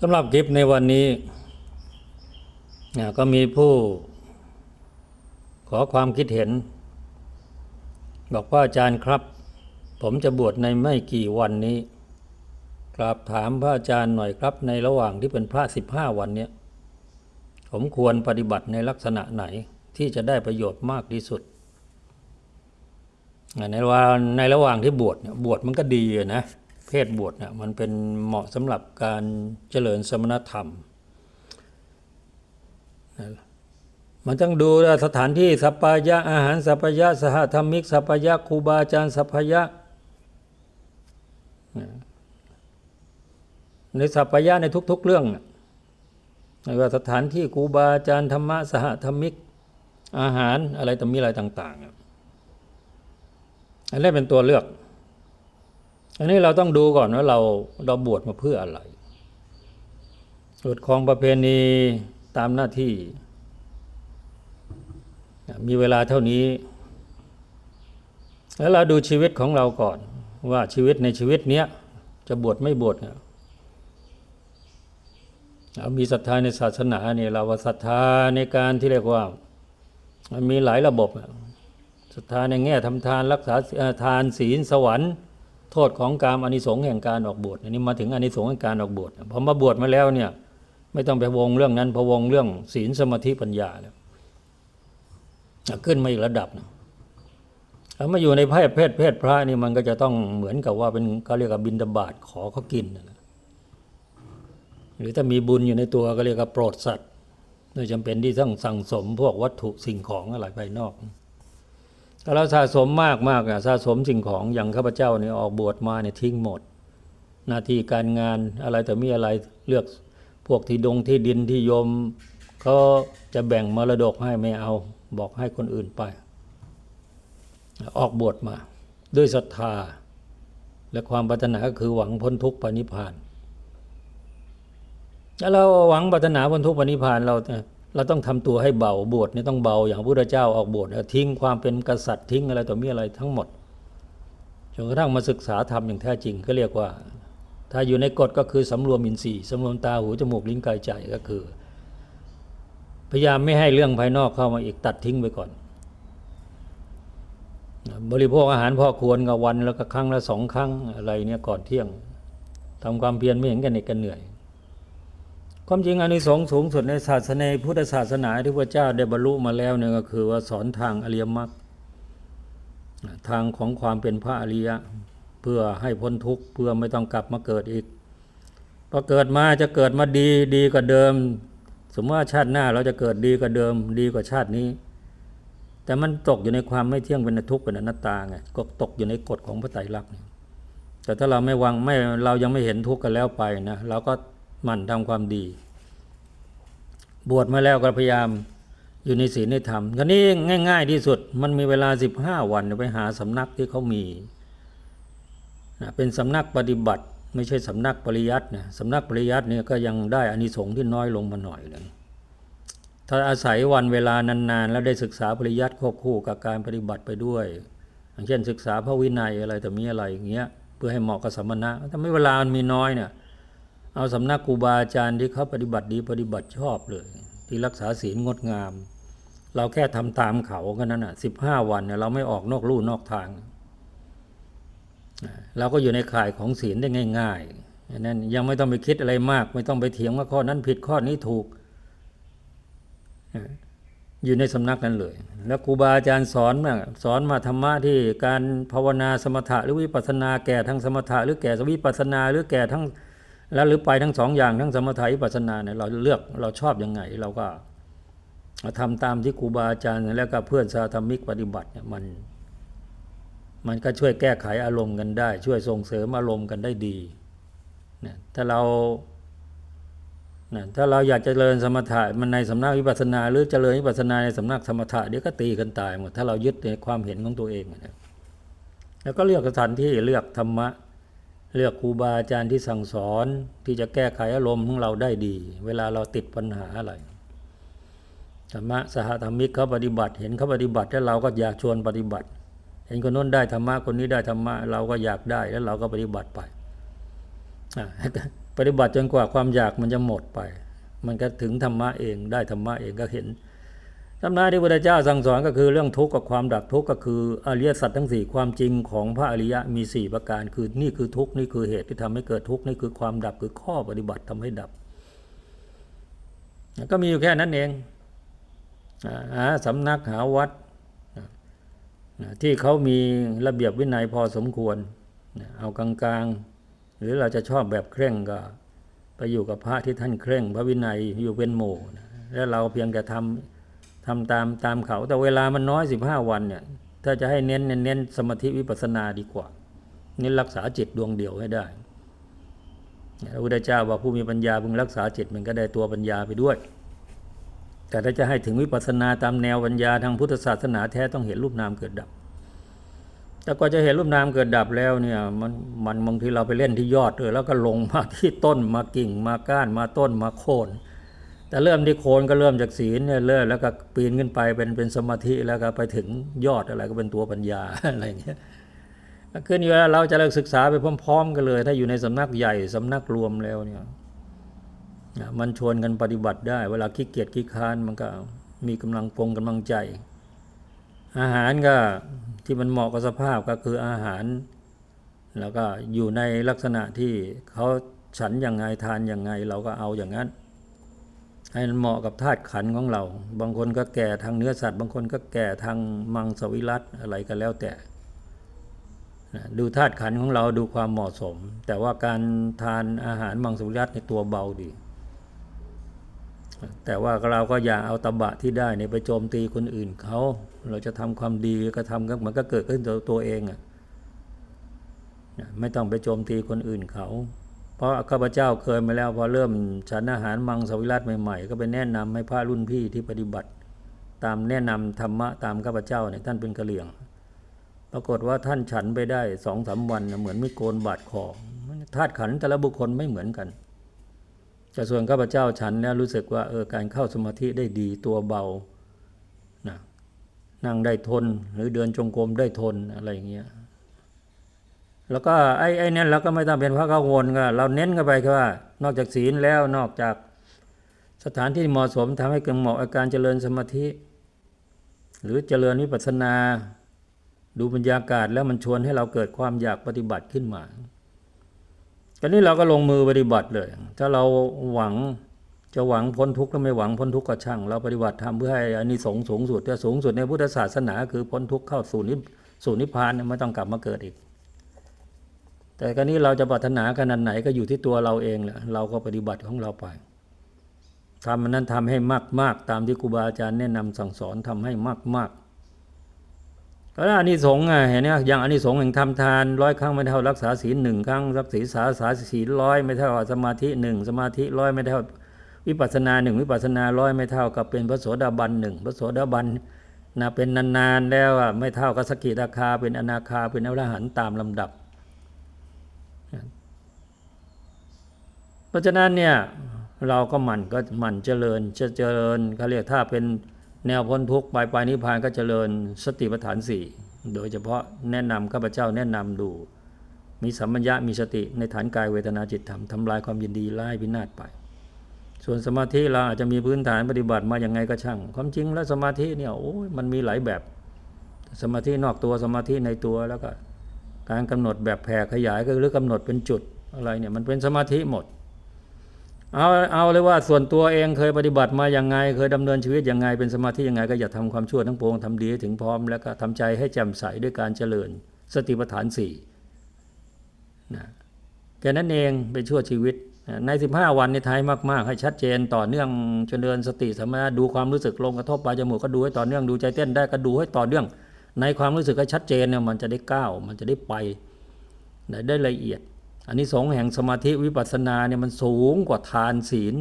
สำหรับคลิปในวันนี้เนี่ยก็มีผู้ ขอความคิดเห็น บอกว่าอาจารย์ครับ ผมจะบวชในไม่กี่วันนี้กราบถามพระอาจารย์หน่อยครับ ในระหว่างที่เป็นพระสิบห้าวันเนี้ยผมควรปฏิบัติในลักษณะไหนที่จะได้ประโยชน์มากที่สุด ในระหว่างในระหว่างที่บวชเนี่ยบวชมันก็ดีอะนะ เพศบวชเนี่ยมันเป็นเหมาะสำหรับการเจริญสมณธรรมนะมันต้องดูสถานที่สัปปายะอาหารสัปปายะสหธรรมิกสัปปายะครูบาอาจารย์สัปปายะในสัปปายะในทุก ๆ เรื่องไม่ว่าสถานที่ครูบาอาจารย์ธรรมะสหธรรมิก อาหารอะไรต่อมีอะไรต่าง ๆ อันนี้เป็นตัวเลือก อันนี้เราต้องดูก่อนว่าเราเราบวชมาเพื่ออะไรกฎของประเพณีตามหน้าที่ มีเวลาเท่านี้ แล้วเราดูชีวิตของเราก่อน ว่าชีวิตในชีวิตเนี้ยจะบวชไม่บวชเนี่ยเรามีศรัทธาในศาสนาเนี่ยเราว่าศรัทธาในการที่เรียกว่ามันมีหลายระบบศรัทธาในแง่ทำทานรักษาทานศีลสวรรค์ โทษของกรรอานิสงส์แห่งการออกบวชอันนี้มาถึงอานิสงส์แห่งการออกบวชพอมาบวชมาแล้วเนี่ยไม่ต้องไปวงเรื่องนั้นพวงเรื่องศีลสมาธิปัญญาแล้วขึ้นมาอีกระดับนึงแล้วมาอยู่ในเพศเพศเพศพระนี่มันก็จะต้องเหมือนกับว่าเป็นเขาเรียกว่าบินดาบาตขอเขากินนะนะหรือถ้ามีบุญอยู่ในตัวก็เรียกว่าโปรดสัตว์โดยจำเป็นที่ต้องสั่งสมพวกวัตถุสิ่งของอะไรภายนอก ถ้าเราสะสมมากมากอะสะสมสิ่งของอย่างข้าพเจ้าเนี่ยออกบวชมาเนี่ยทิ้งหมด หน้าที่การงานอะไรแต่มีอะไรเลือกพวกที่ดงที่ดินที่โยมเขาจะแบ่งมรดกให้ไม่เอาบอกให้คนอื่นไป ออกบวชมา ด้วยศรัทธา และความปรารถนาก็คือหวังพ้นทุกข์ปณิพานแล้วเราหวังปรารถนาพ้นทุกข์ปณิพพานเรา เราต้องทำตัวให้เบาบวชนี่ต้องเบาอย่างพระพุทธเจ้าออกบวชทิ้งความเป็นกษัตริย์ทิ้งอะไรต่อมีอะไรทั้งหมดจนกระทั่งมาศึกษาธรรมอย่างแท้จริงก็เรียกว่า ถ้าอยู่ในกฎก็คือสำรวมอินทรีย์สำรวมตาหูจมูกลิ้นกายใจก็คือ พยายามไม่ให้เรื่องภายนอกเข้ามาอีกตัดทิ้งไปก่อน บริโภคอาหารพอควรกับวันแล้วก็ครั้งละสองครั้งอะไรเนี่ยก่อนเที่ยงทำความเพียรไม่เห็นกันเหน็ดกันเหนื่อย ความจริงอานิสงส์สูงสุดในศาสนาพุทธศาสนาที่พระเจ้าได้บรรลุมาแล้วเนี่ยก็คือว่าสอนทางอริยมรรคทางของความเป็นพระอริยะ เพื่อให้พ้นทุกข์เพื่อไม่ต้องกลับมาเกิดอีกพอเกิดมาจะเกิดมาดีดีกว่าเดิม สมมติว่าชาติหน้าเราจะเกิดดีกว่าเดิม ดีกว่าชาตินี้ แต่มันตกอยู่ในความไม่เที่ยงเป็นทุกข์เป็นอนัตตาไงก็ตกอยู่ในกฎของพระไตรลักษณ์แต่ถ้าเราไม่วางไม่เรายังไม่เห็นทุกข์กันแล้วไปนะเราก็ หมั่นทำความดี บวชมาแล้วก็พยายามอยู่ในศีลในธรรมคราวนี้ง่าย ๆ ที่สุดมันมีเวลาสิบห้าวันไปหาสำนักที่เขามีนะเป็นสำนักปฏิบัติ ไม่ใช่สำนักปริยัตินะสำนักปริยัติเนี่ยก็ยังได้อานิสงส์ที่น้อยลงมาหน่อยหนึงถ้าอาศัยวันเวลานานๆ แล้วได้ศึกษาปริยัติควบคู่กับการปฏิบัติไปด้วย อย่างเช่นศึกษาพระวินัยอะไรแต่มีอะไรอย่างเงี้ยเพื่อให้เหมาะกับสมณะถ้าไม่เวลามันมีน้อยเนี่ย เอาสำนักครูบาอาจารย์ที่เขาปฏิบัติดีปฏิบัติชอบเลย ที่รักษาศีลงดงาม เราแค่ทำตามเขาแค่นั้นอะสิบห้าวันเนี่ยเราไม่ออกนอกลู่นอกทาง เราก็อยู่ในข่ายของศีลได้ง่ายๆนั้นยังไม่ต้องไปคิดอะไรมาก ไม่ต้องไปเถียงว่าข้อนั้นผิดข้อนี้ถูกอยู่ในสำนักนั้นเลย แล้วครูบาอาจารย์สอนมาสอนมาธรรมะที่การภาวนาสมถะหรือวิปัสสนาแก่ทั้งสมถะหรือแก่สวิปัสสนาหรือแก่ทั้ง แล้วหรือไปทั้งสองอย่างทั้งสมถะวิปัสสนาเนี่ยเราเลือกเราชอบยังไง เราก็ทำตามที่ครูบาอาจารย์แล้วก็เพื่อนสาธมิกปฏิบัติเนี่ยมัน มันก็ช่วยแก้ไขอารมณ์กันได้ ช่วยส่งเสริมอารมณ์กันได้ดีนะถ้าเรานะถ้าเราอยากจะเจริญสมถะมันในสำนักวิปัสสนา หรือจเจริญวิปัสสนาในสำนักสมถะเดี๋ยวก็ตีกันตายหมดถ้าเรายึดในความเห็นของตัวเองนะแล้วก็เลือกสถานที่เลือกธรรมะ เลือกครูบาอาจารย์ที่สั่งสอนที่จะแก้ไขอารมณ์ของเราได้ดี เวลาเราติดปัญหาอะไรธรรมะสหธรรมิกเขาปฏิบัติ เห็นเขาปฏิบัติแล้วเราก็อยากชวนปฏิบัติ เห็นคนโน้นได้ธรรมะคนนี้ได้ธรรมะเราก็อยากได้แล้วเราก็ปฏิบัติไปปฏิบัติจนกว่าความอยากมันจะหมดไป มันก็ถึงธรรมะเองได้ธรรมะเองก็เห็น ธรรมะที่พระพุทธเจ้าสั่งสอนก็คือเรื่องทุกข์กับความดับทุกข์ก็คืออริยสัจทั้งสี่ความจริงของพระอริยะมีสี่ประการ คือนี่คือทุกข์นี่คือเหตุที่ทำให้เกิดทุกข์นี่คือความดับคือข้อปฏิบัติทำให้ดับ ก็มีอยู่แค่นั้นเองอ่าหาสำนักหาวัดที่เขามีระเบียบวินัยพอสมควร เอากลางๆ หรือเราจะชอบแบบเคร่งก็ไปอยู่กับพระที่ท่านเคร่ง พระวินัยอยู่เป็นหมู่นะแล้วเราเพียงแต่ทำ ทำตามตามเขา แต่เวลามันน้อยสิบห้าวันเนี่ย ถ้าจะให้เน้นเน้นเน้นสมาธิวิปัสสนาดีกว่า เน้นรักษาจิตดวงเดียวให้ได้พระพุทธเจ้าว่าผู้มีปัญญาพึงรักษาจิตมันก็ได้ตัวปัญญาไปด้วย แต่ถ้าจะให้ถึงวิปัสสนาตามแนวปัญญาทางพุทธศาสนาแท้ต้องเห็นรูปนามเกิดดับ แต่กว่าจะเห็นรูปนามเกิดดับแล้วเนี่ยมันมันบางทีเราไปเล่นที่ยอดเลยแล้วก็ลงมาที่ต้นมากิ่งมาก้านมาต้นมาโคน แต่เริ่มที่โคนก็เริ่มจากศีลเนี่ยเริ่มแล้วก็ปีนขึ้นไปเป็นเป็นสมาธิแล้วก็ไปถึงยอดอะไรก็เป็นตัวปัญญาอะไรอย่างเงี้ยขึ้นอยู่ว่าเราจะเลิกศึกษาไปพร้อม ๆ กันเลย ถ้าอยู่ในสำนักใหญ่สำนักรวมแล้วเนี่ยมันชวนกันปฏิบัติได้ เวลาขี้เกียจขี้ค้านมันก็มีกำลังปงกำลังใจ อาหารก็ที่มันเหมาะกับสภาพก็คืออาหาร แล้วก็อยู่ในลักษณะที่เขาฉันอย่างไงทานอย่างไง เราก็เอาอย่างนั้น ให้มันเหมาะกับธาตุขันของเรา บางคนก็แก่ทางเนื้อสัตว์ บางคนก็แก่ทางมังสวิรัตอะไรก็แล้วแต่ ดูธาตุขันของเราดูความเหมาะสม แต่ว่าการทานอาหารมังสวิรัตในตัวเบาดี แต่ว่าเราก็อย่าเอาตบะที่ได้เนี่ยไปโจมตีคนอื่นเขา เราจะทำความดีก็ทำก็มันก็เกิดขึ้นตัวตัวเองอะนะไม่ต้องไปโจมตีคนอื่นเขา เพราะข้าพเจ้าเคยมาแล้วพอเริ่มฉันอาหารมังสวิรัตใหม่ๆ ก็ไปแนะนำให้พระรุ่นพี่ที่ปฏิบัติ ตามแนะนำธรรมะตามข้าพเจ้าเนี่ยท่านเป็นกะเหลี่ยง ปรากฏว่าท่านฉันไปได้สองสามวันเหมือนไม่โกนบาดคอธาตุขันแต่ละบุคคลไม่เหมือนกันแต่ส่วนข้าพเจ้าฉันเนี่ยรู้สึกว่าเออการเข้าสมาธิได้ดีตัวเบานะนั่งได้ทนหรือเดินจงกรมได้ทนอะไรอย่างเงี้ย แล้วก็ไอ้ไอ้เนี่ยเราก็ไม่ต้องเป็นพระกังวลก็เราเน้นกันไปแค่ว่า นอกจากศีลแล้วนอกจากสถานที่เหมาะสมทำให้เกิดเหมาะกับการเจริญสมาธิ หรือเจริญวิปัสสนา ดูบรรยากาศแล้วมันชวนให้เราเกิดความอยากปฏิบัติขึ้นมาตอนนี้เราก็ลงมือปฏิบัติเลย ถ้าเราหวังจะหวังพ้นทุกข์ก็ไม่หวังพ้นทุกข์ก็ช่าง เราปฏิบัติทำเพื่อให้อานิสงส์สูงสุดแต่สูงสุดในพุทธศาสนา คือพ้นทุกข์เข้าสู่นิสู่นิพพานไม่ต้องกลับมาเกิดอีก แต่กรนี้เราจะปรารถนาขนาดไหนก็อยู่ที่ตัวเราเองแหละเราก็ปฏิบัติของเราไปทำมันนั้นทำให้มากๆตามที่ครูบาอาจารย์แนะนำสั่งสอนทำให้มากๆก็อานิสงส์อะเห็นไหมอย่างอานิสงส์แห่งทำทานร้อยครั้งไม่เท่ารักษาศีลหนึ่งครั้งรักษาสาสาศีลร้อยไม่เท่าสมาธิหนึ่งสมาธิร้อยไม่เท่าวิปัสสนาหนึ่งวิปัสสนาร้อยไม่เท่ากับเป็นพระโสดาบันหนึ่งพระโสดาบันนะเป็นนานๆแล้วอะไม่เท่ากับสกิทาคาเป็นอนาคาเป็นอรหันต์ตามลำดับ เพ ราะฉะนั้นเนี่ยเราก็หมั่นก็หมั่นเจริญจะเจริญเขาเรียกถ้าเป็นแนวพ้นทุกข์ปลายปลายนิพพานก็เจริญสติปัฏฐานสี่โดยเฉพาะแนะนำข้าพเจ้าแนะนำดู มีสัมมัญญะมีสติในฐานกายเวทนาจิตธรรมทำลายความยินดีไล่พินาศไป ส่วนสมาธิเราอาจจะมีพื้นฐานปฏิบัติมาอย่างไงก็ช่าง ความจริงแล้วสมาธิเนี่ยโอ้ยมันมีหลายแบบ สมาธินอกตัวสมาธิในตัวแล้วก็ การกำหนดแบบแผ่ขยายก็หรือกำหนดเป็นจุดอะไรเนี่ยมันเป็นสมาธิหมด เอาเอาเลยว่าส่วนตัวเองเคยปฏิบัติมาอย่างไง เคยดำเนินชีวิตอย่างไง เป็นสมาธิอยังไง ก็อย่าทำความชั่วทั้งปวงทำดีให้ถึงพร้อมแล้วก็ทำใจให้แจ่มใสด้วยการเจริญ สติปัฏฐานสี่นะแค่นั้นเองเป็นชั่วชีวิตนะใน 15 วันในไทยมาก ๆ ให้ชัดเจนต่อเนื่องจนเดินสติสมาดูความรู้สึกลงกระทบปลายจมูกก็ดูให้ต่อเนื่องดูใจเต้นได้ก็ดูให้ต่อเนื่อง ในความรู้สึกให้ชัดเจนเนี่ยมันจะได้ก้าวมันจะได้ไปได้ละเอียด อันนี้สงแห่งสมาธิวิปัสสนาเนี่ยมันสูงกว่าทานศีล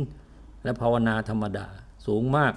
และภาวนาธรรมดาสูงมาก